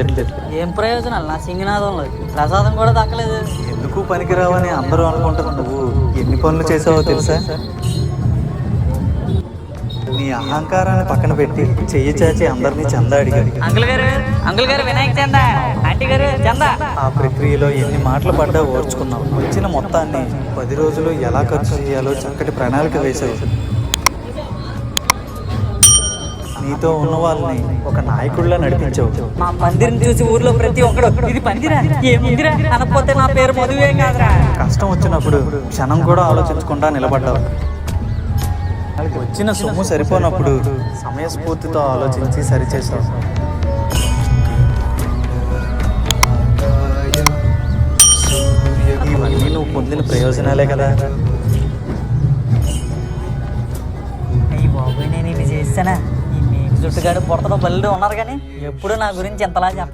ఏం ప్రయోజనాలు? నా సింగనాదంలో ప్రసాదం కూడా దక్కలేదు. ఎందుకు పనికిరావని అందరూ అనుకుంటారు నువ్వు? ఎన్ని పనులు చేసావో తెలుసా? నీ అహంకారాన్ని పక్కన పెట్టి చెయ్యి చాచి అందరినీ చందా అడిగాడు. అంకుల్ గారు అంకుల్ గారు వినాయక చంద ఆంటీ గారు చంద. ఆ ప్రక్రియలో ఎన్ని మాటలు పడ్డా ఓర్చుకున్నావు? వచ్చిన మొత్తాన్ని పది రోజులు ఎలా ఖర్చు చేయాలో చక్కటి ప్రణాళిక వేసావు. నీతో ఉన్న వాళ్ళని ఒక నాయకుడిలా నడిపించావు. మా పందిరిని చూసి ఊర్లో ప్రతి ఒక్కడు ఇది పందిరా ఏముందిరా అనకపోతే నా పేరు మధువే కాదురా. కష్టం వచ్చినప్పుడు క్షణం కూడా ఆలోచించకుండా నిలబడ్డావు. వచ్చిన సొమ్ము సరిపోనప్పుడు సమయస్ఫూర్తితో ఆలోచించి సరిచేసావు ఇవన్నీ నువ్వు పొందిన ప్రయోజనాలే కదా. అయ్యి బాబోయ్ నేను ఇది చేస్తానా? జుట్టుగాడు మేకు చుట్టుగాడు ఉన్నారు కానీ ఎప్పుడు నా గురించి ఎంతలా చెప్ప